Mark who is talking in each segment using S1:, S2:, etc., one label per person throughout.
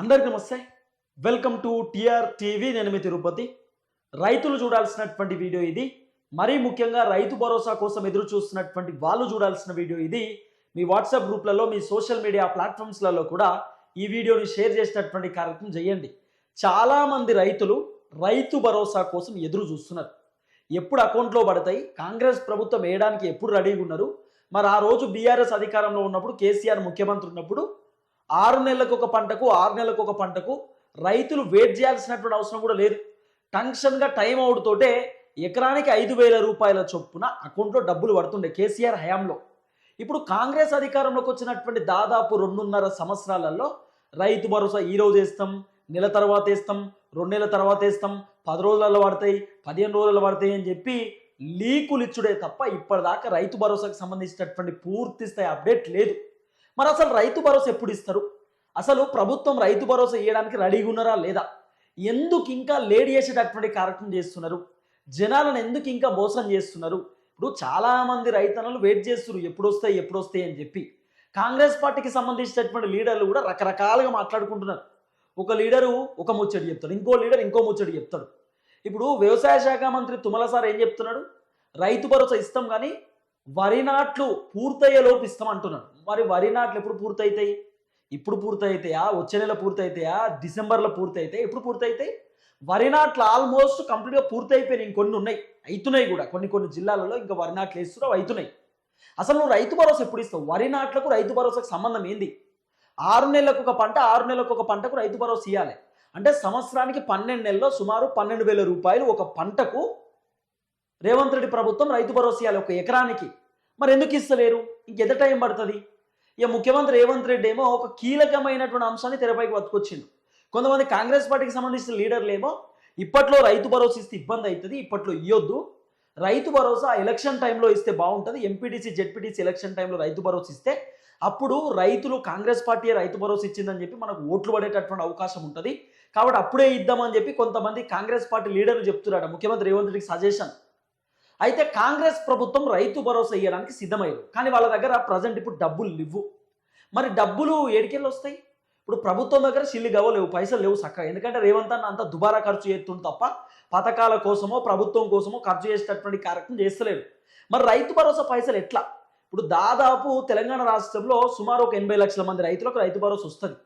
S1: అందరికీ నమస్తే. Welcome to TR TV నేను మీ తిరుపతి. రైతులు చూడాల్సినటువంటి వీడియో ఇది. మరీ ముఖ్యంగా రైతు భరోసా కోసం ఎదురు చూస్తున్నటువంటి వాళ్ళు చూడాల్సిన వీడియో ఇది. మీ వాట్సాప్ గ్రూప్లలో మీ సోషల్ మీడియా ప్లాట్ఫామ్స్లలో కూడా ఈ వీడియోని షేర్ చేసినటువంటి కార్యక్రమం చేయండి. చాలామంది రైతులు రైతు భరోసా కోసం ఎదురు చూస్తున్నారు ఎప్పుడు అకౌంట్లో పడతాయి? కాంగ్రెస్ ప్రభుత్వం వేయడానికి ఎప్పుడు రెడీగా ఉన్నారు? మరి ఆ రోజు బీఆర్ఎస్ అధికారంలో ఉన్నప్పుడు కేసీఆర్ ముఖ్యమంత్రి ఉన్నప్పుడు ఆరు నెలలకు ఒక పంటకు ఆరు నెలలకు ఒక పంటకు రైతులు వెయిట్ చేయాల్సినటువంటి అవసరం కూడా లేదు. టంక్షన్గా టైం అవుట్ తోటే ఎకరానికి ఐదు వేల రూపాయల చొప్పున అకౌంట్లో డబ్బులు పడుతుండే కేసీఆర్ హయాంలో. ఇప్పుడు కాంగ్రెస్ అధికారంలోకి వచ్చినటువంటి దాదాపు రెండున్నర సంవత్సరాలలో రైతు భరోసా ఈ రోజు వేస్తాం నెల తర్వాత వేస్తాం రెండు నెలల తర్వాత వేస్తాం పది రోజులలో పడతాయి పదిహేను రోజులలో పడతాయి అని చెప్పి లీకులు ఇచ్చుడే తప్ప ఇప్పటిదాకా రైతు భరోసాకు సంబంధించినటువంటి పూర్తి స్థాయి అప్డేట్ లేదు. మరి అసలు రైతు భరోసా ఎప్పుడు ఇస్తారు? అసలు ప్రభుత్వం రైతు భరోసా ఇవ్వడానికి రెడీగా ఉన్నారా లేదా? ఎందుకు ఇంకా లేట్ చేసేటటువంటి కార్యక్రమం చేస్తున్నారు? జనాలను ఎందుకు ఇంకా మోసం చేస్తున్నారు? ఇప్పుడు చాలామంది రైతన్నలు వెయిట్ చేస్తున్నారు ఎప్పుడు వస్తాయి ఎప్పుడు వస్తాయి అని చెప్పి. కాంగ్రెస్ పార్టీకి సంబంధించినటువంటి లీడర్లు కూడా రకరకాలుగా మాట్లాడుకుంటున్నారు. ఒక లీడరు ఒక ముచ్చడి చెప్తాడు ఇంకో లీడర్ ఇంకో ముచ్చడి చెప్తాడు. ఇప్పుడు వ్యవసాయ శాఖ మంత్రి తుమ్మల సార్ ఏం చెప్తున్నాడు? రైతు భరోసా ఇస్తాం కానీ వరి నాట్లు పూర్తయ్యేలోపు ఇస్తాం అంటున్నాడు. మరి వరి నాట్లు ఎప్పుడు పూర్తయితాయి? ఇప్పుడు పూర్తయితాయా? వచ్చే నెల పూర్తయితాయా? డిసెంబర్లో పూర్తయితాయి? ఎప్పుడు పూర్తయితాయి? వరి నాట్లు ఆల్మోస్ట్ కంప్లీట్గా పూర్తయిపోయినాయి. ఇంకొన్ని ఉన్నాయి. అవుతున్నాయి కూడా. కొన్ని కొన్ని జిల్లాలలో ఇంకా వరి నాట్లు వేస్తున్నావు అవుతున్నాయి అసలు నువ్వు రైతు భరోసా ఎప్పుడు ఇస్తావు? వరి నాట్లకు రైతు భరోసాకు సంబంధం ఏంది? ఆరు నెలలకు ఒక పంట ఆరు నెలలకు ఒక పంటకు రైతు భరోసా ఇవ్వాలి అంటే సంవత్సరానికి పన్నెండు నెలల్లో సుమారు పన్నెండు వేల రూపాయలు ఒక పంటకు రేవంత్ రెడ్డి ప్రభుత్వం రైతు భరోసా ఇవ్వాలి ఒక ఎకరానికి. మరి ఎందుకు ఇస్తలేరు? ఇంకెంత టైం పడుతుంది? ఇక ముఖ్యమంత్రి రేవంత్ రెడ్డి ఏమో ఒక కీలకమైనటువంటి అంశాన్ని తెరపైకి బతుకొచ్చిండు కొంతమంది కాంగ్రెస్ పార్టీకి సంబంధించిన లీడర్లు ఏమో ఇప్పట్లో రైతు భరోసా ఇస్తే ఇబ్బంది అవుతుంది ఇప్పట్లో ఇవ్వద్దు రైతు భరోసా ఎలక్షన్ టైంలో ఇస్తే బాగుంటుంది ఎంపీటీసీ జెడ్పీటీసీ ఎలక్షన్ టైంలో రైతు భరోసా ఇస్తే అప్పుడు రైతులు కాంగ్రెస్ పార్టీ రైతు భరోసా ఇచ్చిందని చెప్పి మనకు ఓట్లు పడేటటువంటి అవకాశం ఉంటుంది. కాబట్టి అప్పుడే ఇద్దామని చెప్పి కొంతమంది కాంగ్రెస్ పార్టీ లీడర్లు చెప్తున్నారట ముఖ్యమంత్రి రేవంత్ రెడ్డికి సజెషన్. అయితే కాంగ్రెస్ ప్రభుత్వం రైతు భరోసా ఇవ్వడానికి సిద్ధమయ్యారు కానీ వాళ్ళ దగ్గర ప్రజెంట్ ఇప్పుడు డబ్బులు లేవు. మరి డబ్బులు ఏడికెళ్ళి వస్తాయి? ఇప్పుడు ప్రభుత్వం దగ్గర సిల్లి గవ లేవు పైసలు లేవు చక్కగా ఎందుకంటే రేవంత్ అన్న అంత దుబారా ఖర్చు చేస్తుంది తప్ప పథకాల కోసమో ప్రభుత్వం కోసమో ఖర్చు చేసేటటువంటి కార్యక్రమం చేస్తలేదు మరి రైతు భరోసా పైసలు ఎట్లా? ఇప్పుడు దాదాపు తెలంగాణ రాష్ట్రంలో సుమారు ఒక ఎనభై లక్షల మంది రైతులకు రైతు భరోసా వస్తుంది.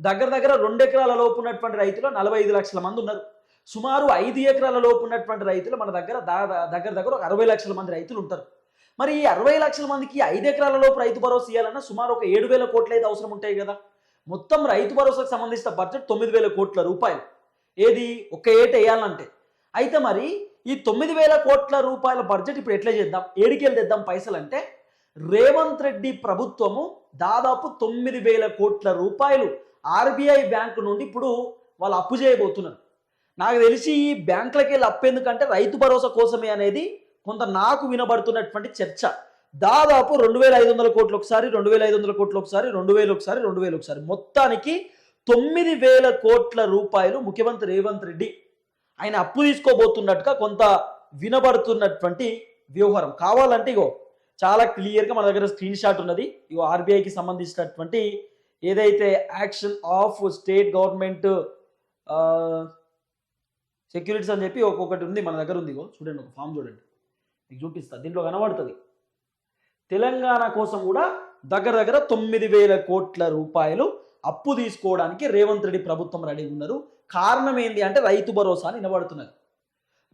S1: దగ్గర దగ్గర రెండు ఎకరాల లోపు ఉన్నటువంటి రైతులు నలభై ఐదు లక్షల మంది ఉన్నారు. సుమారు ఐదు ఎకరాల లోపు ఉన్నటువంటి రైతులు మన దగ్గర దగ్గర దగ్గర ఒక అరవై లక్షల మంది రైతులు ఉంటారు. మరి ఈ అరవై లక్షల మందికి ఐదు ఎకరాల లోపు రైతు భరోసా ఇవ్వాలన్నా సుమారు ఒక ఏడు వేల కోట్లు అయితే అవసరం ఉంటాయి కదా. మొత్తం రైతు భరోసాకు సంబంధించిన బడ్జెట్ తొమ్మిది వేల కోట్ల రూపాయలు. ఏది ఒక ఏట వేయాలంటే. అయితే మరి ఈ తొమ్మిది వేల కోట్ల రూపాయల బడ్జెట్ ఇప్పుడు ఎట్లా చేద్దాం? ఏడికెళ్ళి తెద్దాం పైసలు అంటే రేవంత్ రెడ్డి ప్రభుత్వము దాదాపు తొమ్మిది వేల కోట్ల రూపాయలు ఆర్బీఐ బ్యాంకు నుండి ఇప్పుడు వాళ్ళు అప్పు చేయబోతున్నారు. నాకు తెలిసి ఈ బ్యాంకులకి వెళ్ళి ఎందుకంటే రైతు భరోసా కోసమే అనేది కొంత నాకు వినబడుతున్నటువంటి చర్చ. దాదాపు రెండు వేల ఐదు వందల కోట్లు ఒకసారి రెండు వేల ఐదు వందల కోట్లు ఒకసారి రెండు వేలు ఒకసారి రెండు వేలు ఒకసారి. మొత్తానికి తొమ్మిది వేల కోట్ల రూపాయలు ముఖ్యమంత్రి రేవంత్ రెడ్డి ఆయన అప్పు తీసుకోబోతున్నట్టుగా కొంత వినబడుతున్నటువంటి వ్యవహారం. కావాలంటే ఇగో చాలా క్లియర్గా మన దగ్గర స్క్రీన్ షాట్ ఉన్నది. ఇగో ఆర్బీఐకి సంబంధించినటువంటి ఏదైతే auction of state government securities అని చెప్పి ఒక్కొక్కటి ఉంది మన దగ్గర ఉంది ఇగో. చూడండి ఒక ఫామ్ చూడండి. మీకు చూపిస్తా. దీంట్లో కనబడుతుంది. తెలంగాణ కోసం కూడా దగ్గర దగ్గర తొమ్మిది వేల కోట్ల రూపాయలు అప్పు తీసుకోవడానికి రేవంత్ రెడ్డి ప్రభుత్వం రెడీ ఉన్నారు. కారణం ఏంటి అంటే రైతు భరోసా అని నిలబడుతున్నారు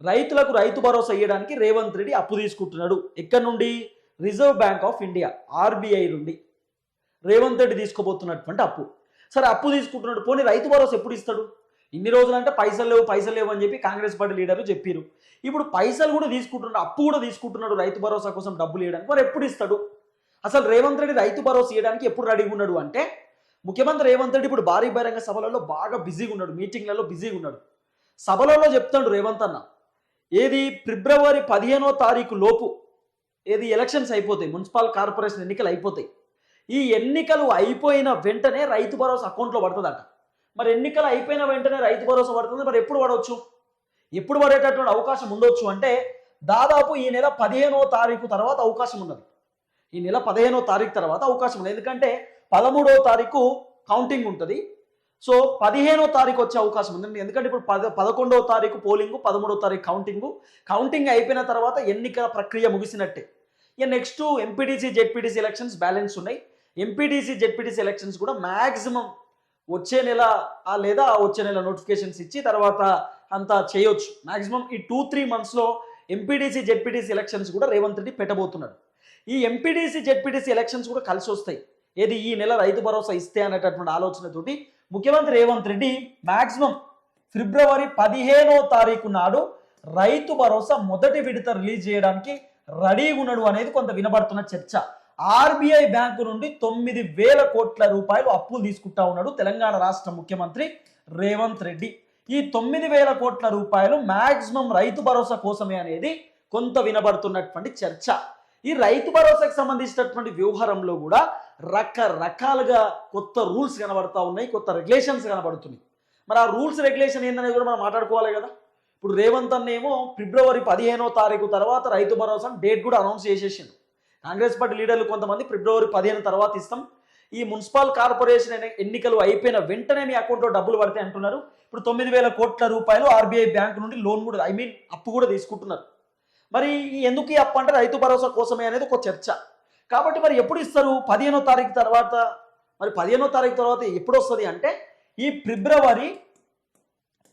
S1: రైతులకు రైతు భరోసా ఇవ్వడానికి రేవంత్ రెడ్డి అప్పు తీసుకుంటున్నాడు. ఎక్కడి నుండి? Reserve bank of India RBI నుండి. రేవంత్ రెడ్డి తీసుకోబోతున్నటువంటి అప్పు. సరే అప్పు తీసుకుంటున్నాడు. పోనీ రైతు భరోసా ఎప్పుడు ఇస్తాడు? ఇన్ని రోజులు అంటే పైసలు లేవు పైసలు లేవు అని చెప్పి కాంగ్రెస్ పార్టీ లీడర్లు చెప్పారు ఇప్పుడు పైసలు కూడా తీసుకుంటున్నాడు అప్పు కూడా తీసుకుంటున్నాడు రైతు భరోసా కోసం డబ్బులు ఇవ్వడానికి. మరి ఎప్పుడు ఇస్తాడు? అసలు రేవంత్ రెడ్డి రైతు భరోసా ఇవ్వడానికి ఎప్పుడు రెడీగా ఉన్నాడు అంటే ముఖ్యమంత్రి రేవంత్ రెడ్డి ఇప్పుడు భారీ బహిరంగ సభలలో బాగా బిజీగా ఉన్నాడు మీటింగ్లలో బిజీగా ఉన్నాడు. సభలలో చెప్తాడు రేవంత్ అన్న ఏది ఫిబ్రవరి పదిహేనో తారీఖు లోపు ఏది ఎలక్షన్స్ అయిపోతాయి మున్సిపల్ కార్పొరేషన్ ఎన్నికలు అయిపోతాయి. ఈ ఎన్నికలు అయిపోయిన వెంటనే రైతు భరోసా అకౌంట్లో పడుతుందట. మరి ఎన్నికలు అయిపోయిన వెంటనే రైతు భరోసా పడుతుంది. మరి ఎప్పుడు పడవచ్చు ఎప్పుడు పడేటటువంటి అవకాశం ఉండొచ్చు అంటే దాదాపు ఈ నెల పదిహేనో తారీఖు తర్వాత అవకాశం ఉన్నది. ఈ నెల పదిహేనో తారీఖు తర్వాత అవకాశం ఉంది ఎందుకంటే పదమూడో తారీఖు కౌంటింగ్ ఉంటుంది. సో పదిహేనో తారీఖు వచ్చే అవకాశం ఉంది. ఎందుకంటే ఇప్పుడు పద పదకొండవ తారీఖు పోలింగు పదమూడో తారీఖు కౌంటింగు కౌంటింగ్ అయిపోయిన తర్వాత ఎన్నికల ప్రక్రియ ముగిసినట్టే. ఇక next MPTC ZPTC elections balance ఉన్నాయి. ఎంపీటీసీ జెడ్పీటీసీ ఎలక్షన్స్ కూడా మ్యాక్సిమం వచ్చే నెల లేదా వచ్చే నెల నోటిఫికేషన్స్ ఇచ్చి తర్వాత అంతా చేయొచ్చు. మ్యాక్సిమం ఈ టూ త్రీ మంత్స్లో ఎంపీడీసీ జెడ్పీటీసీ ఎలక్షన్స్ కూడా రేవంత్ రెడ్డి పెట్టబోతున్నాడు ఈ ఎంపీడీసీ జెడ్పీటీసీ ఎలక్షన్స్ కూడా కలిసి వస్తాయి. ఏది ఈ నెల రైతు భరోసా ఇస్తే అనేటటువంటి ఆలోచనతోటి ముఖ్యమంత్రి రేవంత్ రెడ్డి మ్యాక్సిమం ఫిబ్రవరి పదిహేనో తారీఖు నాడు రైతు భరోసా మొదటి విడత రిలీజ్ చేయడానికి రెడీగా ఉన్నాడు అనేది కొంత వినబడుతున్న చర్చ. ఆర్బీఐ బ్యాంకు నుండి తొమ్మిది వేల కోట్ల రూపాయలు అప్పులు తీసుకుంటా ఉన్నాడు తెలంగాణ రాష్ట్ర ముఖ్యమంత్రి రేవంత్ రెడ్డి. ఈ తొమ్మిది వేల కోట్ల రూపాయలు మ్యాక్సిమం రైతు భరోసా కోసమే అనేది కొంత వినబడుతున్నటువంటి చర్చ. ఈ రైతు భరోసాకి సంబంధించినటువంటి వ్యవహారంలో కూడా రకరకాలుగా కొత్త రూల్స్ కనబడతా ఉన్నాయి కొత్త రెగ్యులేషన్స్ కనబడుతున్నాయి. మరి ఆ రూల్స్ రెగ్యులేషన్ ఏందనేది కూడా మనం మాట్లాడుకోవాలి కదా. ఇప్పుడు రేవంత్ అన్న ఏమో ఫిబ్రవరి పదిహేనో తారీఖు తర్వాత రైతు భరోసా డేట్ కూడా అనౌన్స్ చేసేసిండు. కాంగ్రెస్ పార్టీ లీడర్లు కొంతమంది ఫిబ్రవరి పదిహేను తర్వాత ఇస్తాం. ఈ మున్సిపల్ కార్పొరేషన్ ఎన్నికలు అయిపోయిన వెంటనే మీ అకౌంట్లో డబ్బులు పడతాయి అంటున్నారు. ఇప్పుడు తొమ్మిది వేల కోట్ల రూపాయలు ఆర్బీఐ బ్యాంక్ నుండి లోన్ కూడా ఐ మీన్ అప్పు కూడా తీసుకుంటున్నారు. మరి ఈ ఎందుకు ఈ అప్పు అంటే రైతు భరోసా కోసమే అనేది ఒక చర్చ. కాబట్టి మరి ఎప్పుడు ఇస్తారు? పదిహేనో తారీఖు తర్వాత మరి పదిహేనో తారీఖు తర్వాత ఎప్పుడు వస్తుంది అంటే ఈ ఫిబ్రవరి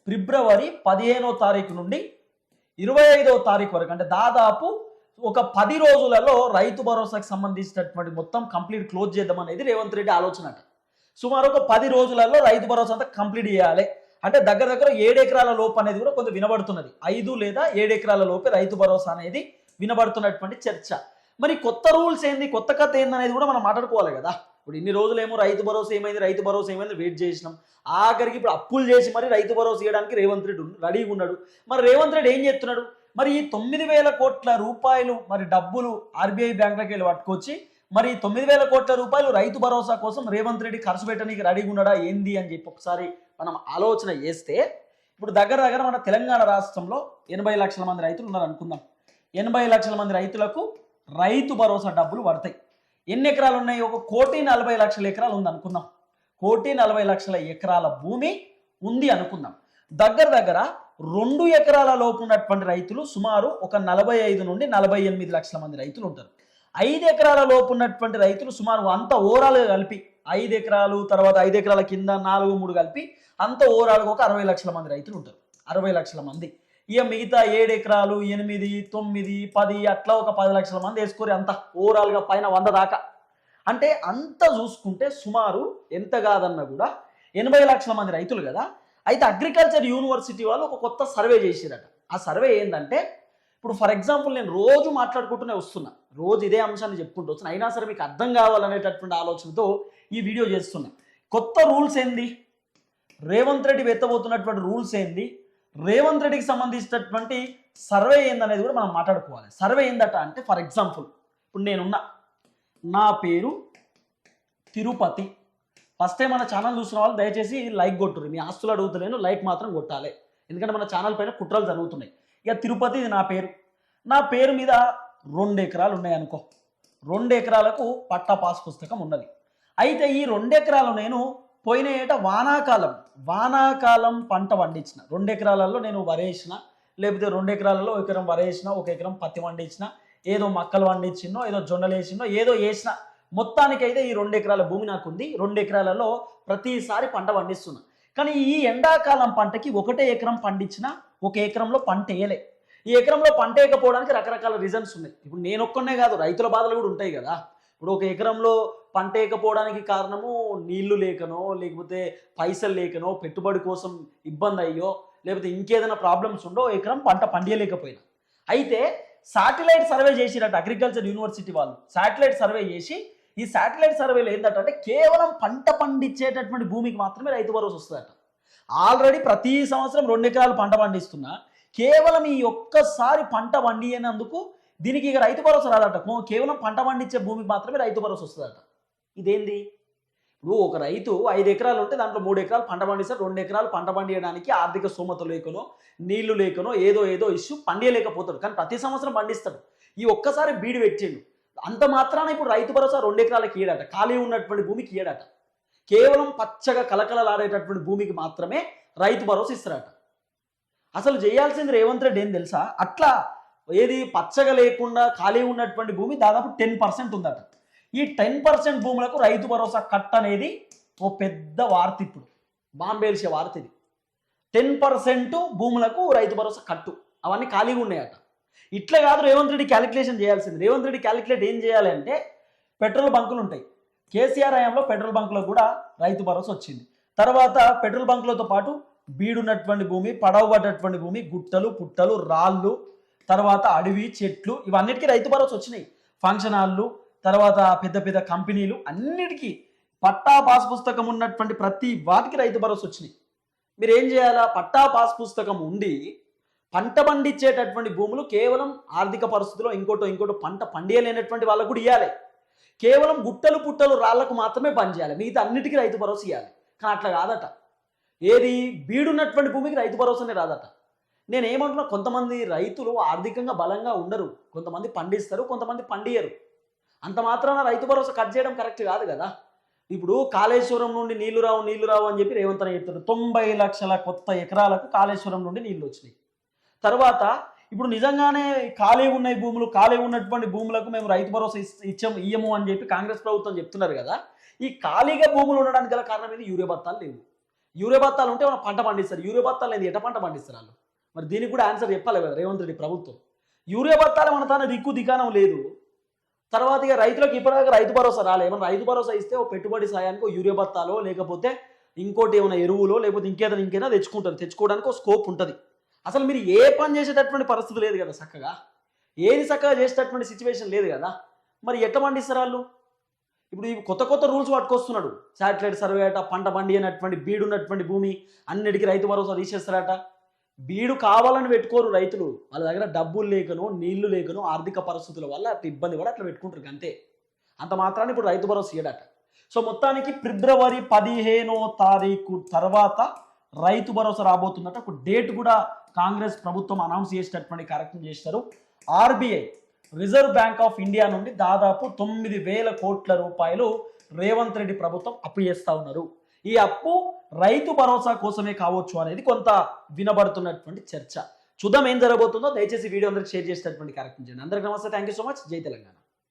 S1: ఫిబ్రవరి పదిహేనో తారీఖు నుండి ఇరవై ఐదవ తారీఖు వరకు అంటే దాదాపు ఒక పది రోజులలో రైతు భరోసాకి సంబంధించినటువంటి మొత్తం కంప్లీట్ క్లోజ్ చేద్దాం అనేది రేవంత్ రెడ్డి ఆలోచన అట. సుమారు ఒక పది రోజులలో రైతు భరోసా అంతా కంప్లీట్ చేయాలి. అంటే దగ్గర దగ్గర ఏడు ఎకరాల లోపు అనేది కూడా కొంత వినబడుతున్నది. ఐదు లేదా ఏడు ఎకరాల లోపే రైతు భరోసా అనేది వినబడుతున్నటువంటి చర్చ. మరి కొత్త రూల్స్ ఏంది? కొత్త కథ ఏంది అనేది కూడా మనం మాట్లాడుకోవాలి కదా. ఇప్పుడు ఇన్ని రోజులు ఏమో రైతు భరోసా ఏమైంది? రైతు భరోసా ఏమైంది? వెయిట్ చేసినాం. ఆఖరికి ఇప్పుడు అప్పులు చేసి మరి రైతు భరోసా ఇవ్వడానికి రేవంత్ రెడ్డి రెడీగా ఉన్నాడు. మరి రేవంత్ రెడ్డి ఏం చేస్తున్నాడు? మరి ఈ తొమ్మిది వేల కోట్ల రూపాయలు మరి డబ్బులు ఆర్బీఐ బ్యాంకులకి వెళ్ళి పట్టుకొచ్చి మరి తొమ్మిది వేల కోట్ల రూపాయలు రైతు భరోసా కోసం రేవంత్ రెడ్డి ఖర్చు పెట్టడానికి రెడీగా ఉన్నాడా ఏంది అని చెప్పి ఒకసారి మనం ఆలోచన చేస్తే ఇప్పుడు దగ్గర దగ్గర మన తెలంగాణ రాష్ట్రంలో ఎనభై లక్షల మంది రైతులు ఉన్నారు అనుకుందాం. ఎనభై లక్షల మంది రైతులకు రైతు భరోసా డబ్బులు పడతాయి. ఎన్ని ఎకరాలు ఉన్నాయి? ఒక కోటి నలభై లక్షల ఎకరాలు ఉంది అనుకుందాం. కోటి నలభై లక్షల ఎకరాల భూమి ఉంది అనుకుందాం. దగ్గర దగ్గర రెండు ఎకరాల లోపు ఉన్నటువంటి రైతులు సుమారు ఒక నలభై ఐదు నుండి నలభై ఎనిమిది లక్షల మంది రైతులు ఉంటారు. ఐదు ఎకరాల లోపు ఉన్నటువంటి రైతులు సుమారు అంత ఓవరాల్గా కలిపి ఐదు ఎకరాలు తర్వాత ఐదు ఎకరాల కింద నాలుగు మూడు కలిపి అంత ఓవరాల్గా ఒక అరవై లక్షల మంది రైతులు ఉంటారు. అరవై లక్షల మంది. ఇక మిగతా ఏడు ఎకరాలు ఎనిమిది తొమ్మిది పది అట్లా ఒక పది లక్షల మంది వేసుకోరు అంత ఓవరాల్గా పైన వంద దాకా. అంటే అంత చూసుకుంటే సుమారు ఎంత కాదన్నా కూడా ఎనభై లక్షల మంది రైతులు కదా అయితే అగ్రికల్చర్ యూనివర్సిటీ వాళ్ళు ఒక కొత్త సర్వే చేసిరట. ఆ సర్వే ఏంటంటే ఇప్పుడు ఫర్ ఎగ్జాంపుల్ నేను రోజు మాట్లాడుకుంటూనే వస్తున్నా. రోజు ఇదే అంశాన్ని చెప్పుకుంటూ వస్తున్నా. అయినా సరే మీకు అర్థం కావాలనేటటువంటి ఆలోచనతో ఈ వీడియో చేస్తున్నా. కొత్త రూల్స్ ఏంది? రేవంత్ రెడ్డి వెత్తబోతున్నటువంటి రూల్స్ ఏంది? రేవంత్ రెడ్డికి సంబంధించినటువంటి సర్వే ఏందనేది కూడా మనం మాట్లాడుకోవాలి. సర్వే ఏందట అంటే ఫర్ ఎగ్జాంపుల్ ఇప్పుడు నేనున్నా. నా పేరు తిరుపతి. ఫస్ట్ టైం మన ఛానల్ చూసిన వాళ్ళు దయచేసి లైక్ కొట్టుర్రి. మీ ఆస్తులు అడుగుతలేను లైక్ మాత్రం కొట్టాలి. ఎందుకంటే మన ఛానల్ పైన కుట్రలు జరుగుతున్నాయి. ఇక తిరుపతి ఇది నా పేరు. నా పేరు మీద రెండు ఎకరాలు ఉన్నాయనుకో రెండు ఎకరాలకు పట్టా పాస్ పుస్తకం ఉన్నది. అయితే ఈ రెండు ఎకరాలు నేను పోయిన ఏట వానాకాలం వానాకాలం పంట పండించిన. రెండు ఎకరాలలో నేను వరేసిన. లేకపోతే రెండు ఎకరాలలో ఒక ఎకరం వరేసిన ఒక ఎకరం పత్తి పండించిన. ఏదో మక్కలు పండించినో ఏదో జొన్నలు వేసినో ఏదో వేసిన. మొత్తానికైతే ఈ రెండు ఎకరాల భూమి నాకు ఉంది. రెండు ఎకరాలలో ప్రతిసారి పంట పండిస్తున్నా. కానీ ఈ ఎండాకాలం పంటకి ఒకటే ఎకరం పండించిన ఒక ఎకరంలో పంట వేయలే. ఈ ఎకరంలో పంట వేయకపోవడానికి రకరకాల రీజన్స్ ఉన్నాయి. ఇప్పుడు నేను ఒక్కనే కాదు రైతుల బాధలు కూడా ఉంటాయి కదా. ఇప్పుడు ఒక ఎకరంలో పంట వేయకపోవడానికి కారణము నీళ్ళు లేకనో లేకపోతే పైసలు లేకనో పెట్టుబడి కోసం ఇబ్బంది అయ్యో లేకపోతే ఇంకేదైనా ప్రాబ్లమ్స్ ఉండో ఎకరం పంట పండియలేకపోయినా. అయితే శాటిలైట్ సర్వే చేసినట్టు అగ్రికల్చర్ యూనివర్సిటీ వాళ్ళు. శాటిలైట్ సర్వే చేసి ఈ శాటిలైట్ సర్వేలో ఏంటంటే కేవలం పంట పండించేటటువంటి భూమికి మాత్రమే రైతు భరోసా వస్తుందట. ఆల్రెడీ ప్రతి సంవత్సరం రెండు ఎకరాలు పంట పండిస్తున్నా కేవలం ఈ ఒక్కసారి పంట పండియనందుకు దీనికి ఇక రైతు భరోసా రాదట. కేవలం పంట పండించే భూమికి మాత్రమే రైతు భరోసా వస్తుందట. ఇదేంది? ఇప్పుడు ఒక రైతు ఐదు ఎకరాలు ఉంటే దాంట్లో మూడు ఎకరాలు పంట పండిస్తారు రెండు ఎకరాలు పంట పండియడానికి ఆర్థిక స్తోమత లేకనో నీళ్ళు లేకనో ఏదో ఏదో ఇష్యూ పండియలేకపోతాడు. కానీ ప్రతి సంవత్సరం పండిస్తాడు. ఈ ఒక్కసారి బీడి పెట్టిండు. అంత మాత్రాన ఇప్పుడు రైతు భరోసా రెండు ఎకరాలకి ఇయ్యడట. ఖాళీ ఉన్నటువంటి భూమికి ఇయ్యడట. కేవలం పచ్చగా కలకలలాడేటటువంటి భూమికి మాత్రమే రైతు భరోసా ఇస్తారట. అసలు చేయాల్సింది రేవంత్ రెడ్డి ఏం తెలుసా? అట్లా ఏది పచ్చగా లేకుండా ఖాళీ ఉన్నటువంటి భూమి దాదాపు టెన్ పర్సెంట్ ఉందట. ఈ టెన్ పర్సెంట్ భూములకు రైతు భరోసా కట్ అనేది ఓ పెద్ద వార్త ఇప్పుడు. బాంబేల్సే వార్త ఇది. టెన్ పర్సెంట్ భూములకు రైతు భరోసా కట్టు. అవన్నీ ఖాళీగా ఉన్నాయట. ఇట్లా కాదు రేవంత్ రెడ్డి క్యాలిక్యులేషన్ చేయాల్సింది. రేవంత్ రెడ్డి క్యాలిక్యులేట్ ఏం చేయాలి అంటే పెట్రోల్ బంకులు ఉంటాయి. కేసీఆర్ హయాంలో పెట్రోల్ బంకులో కూడా రైతు భరోసా వచ్చింది. తర్వాత పెట్రోల్ బంకులతో పాటు బీడున్నటువంటి భూమి పడవబడ్డటువంటి భూమి గుట్టలు పుట్టలు రాళ్ళు తర్వాత అడవి చెట్లు ఇవన్నిటికీ రైతు భరోసా వచ్చినాయి. ఫంక్షన్ హాళ్ళు తర్వాత పెద్ద పెద్ద కంపెనీలు అన్నిటికీ పట్టా పాస్ పుస్తకం ఉన్నటువంటి ప్రతి వాటికి రైతు భరోసా వచ్చినాయి. మీరు ఏం చేయాలా? పట్టా పాస్ పుస్తకం ఉండి పంట పండించేటటువంటి భూములు కేవలం ఆర్థిక పరిస్థితుల్లో ఇంకోటో ఇంకోటో పంట పండియలేనటువంటి వాళ్ళకు కూడా ఇవ్వాలి కేవలం గుట్టలు పుట్టలు రాళ్ళకు మాత్రమే పని చేయాలి. మిగతా అన్నిటికీ రైతు భరోసా ఇవ్వాలి కానీ అట్లా కాదట. ఏది బీడున్నటువంటి భూమికి రైతు భరోసానే రాదట. నేను ఏమంటున్నా కొంతమంది రైతులు ఆర్థికంగా బలంగా ఉండరు. కొంతమంది పండిస్తారు కొంతమంది పండియరు. అంత మాత్రాన రైతు భరోసా కట్ చేయడం కరెక్ట్ కాదు కదా. ఇప్పుడు కాళేశ్వరం నుండి నీళ్ళు రావు నీళ్ళు రావు అని చెప్పి రేవంత్ రెడ్డి చెప్తారు తొంభై లక్షల కొత్త ఎకరాలకు కాళేశ్వరం నుండి నీళ్ళు వచ్చినాయి. తర్వాత ఇప్పుడు నిజంగానే ఖాళీ ఉన్న భూములు ఖాళీ ఉన్నటువంటి భూములకు మేము రైతు భరోసా ఇచ్చాము ఇయ్యము అని చెప్పి కాంగ్రెస్ ప్రభుత్వం చెప్తున్నారు కదా ఈ ఖాళీగా భూములు ఉండడానికి గల కారణం ఏంటి యూరియా బత్తాలు లేవు. యూరియా బత్తాలు ఉంటే మనం పంట పండిస్తారు. యూరియా బత్తాలు లేదు ఎట పంట పండిస్తారు వాళ్ళు? మరి దీనికి కూడా ఆన్సర్ చెప్పాలి కదా రేవంత్ రెడ్డి ప్రభుత్వం. యూరియా బత్తాలు మన తన దిక్కు దికానం లేదు. తర్వాత ఇక రైతులకు ఇప్పటిదాకా రైతు భరోసా రాలే. ఏమన్నా రైతు భరోసా ఇస్తే ఓ పెట్టుబడి సాయానికి ఓ యూరియా బత్తాలో లేకపోతే ఇంకోటి ఏమైనా ఎరువులో లేకపోతే ఇంకేదైనా ఇంకేదైనా తెచ్చుకుంటారు. తెచ్చుకోవడానికి ఒక స్కోప్ ఉంటుంది. అసలు మీరు ఏ పని చేసేటటువంటి పరిస్థితి లేదు కదా చక్కగా. ఏది చక్కగా చేసేటటువంటి సిచ్యువేషన్ లేదు కదా. మరి ఎట్లా పండిస్తారు వాళ్ళు? ఇప్పుడు ఈ కొత్త కొత్త రూల్స్ పట్టుకొస్తున్నాడు. శాటిలైట్ సర్వే అట పంట పండి అయినటువంటి బీడు ఉన్నటువంటి భూమి అన్నిటికీ రైతు భరోసా తీసేస్తారట. బీడు కావాలని పెట్టుకోరు రైతులు. వాళ్ళ దగ్గర డబ్బులు లేకనో నీళ్ళు లేకనో ఆర్థిక పరిస్థితుల వల్ల అట్లా ఇబ్బంది కూడా అట్లా పెట్టుకుంటారు అంతే. అంత మాత్రాన్ని ఇప్పుడు రైతు భరోసా ఇయ్యడట. సో మొత్తానికి ఫిబ్రవరి పదిహేనో తారీఖు తర్వాత రైతు భరోసా రాబోతుందట. ఒక డేట్ కూడా కాంగ్రెస్ ప్రభుత్వం అనౌన్స్ చేసేటటువంటి కార్యక్రమం చేస్తారు. RBI reserve bank of India నుండి దాదాపు తొమ్మిది వేల కోట్ల రూపాయలు రేవంత్ రెడ్డి ప్రభుత్వం అప్పు చేస్తూ ఉన్నారు. ఈ అప్పు రైతు భరోసా కోసమే కావచ్చు అనేది కొంత వినబడుతున్నటువంటి చర్చ. చూద్దాం ఏం జరగబోతుందో. దయచేసి వీడియో అందరికి షేర్ చేసేటటువంటి కార్యక్రమం చేయండి. అందరికీ నమస్తే. Thank you so much. జై తెలంగాణ.